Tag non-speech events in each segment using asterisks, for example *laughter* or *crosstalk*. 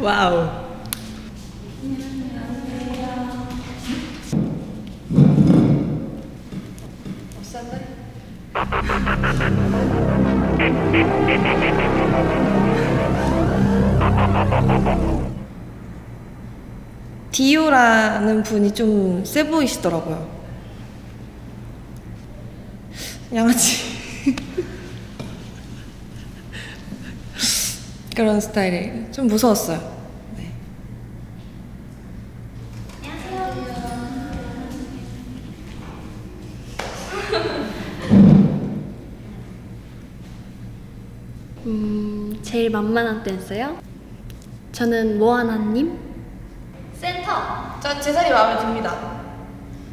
와우. 디오라는 분이 좀 세 보이시더라고요. 양아치. *laughs* 그런 스타일이 좀 무서웠어요. 음, 제일 만만한 댄서요? 저는 모아나님? 센터. 저 재산이 마음에 듭니다.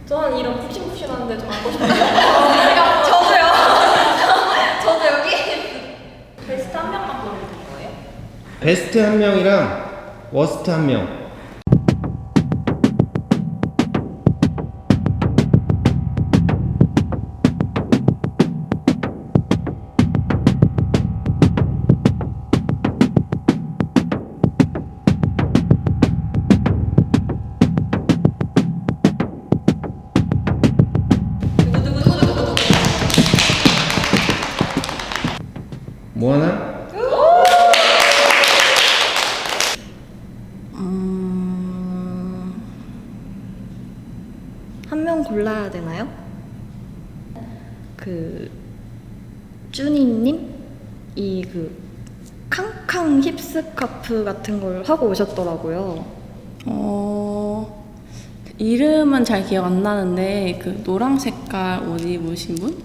저는 이런 푹신푹신한데 좀 앉고 싶어요. *laughs* 저도요. *laughs* 저도 여기. 베스트 한 명만 고르는 거예요? 베스트 한 명이랑 워스트 한 명. 뭐 하나? 한 명 골라야 되나요? 그 쭈니님 이그 캉캉 힙스카프 같은 걸 하고 오셨더라고요. 어, 이름은 잘 기억 안 나는데 그 노랑 색깔 옷 입으신 분?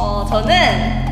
어, 저는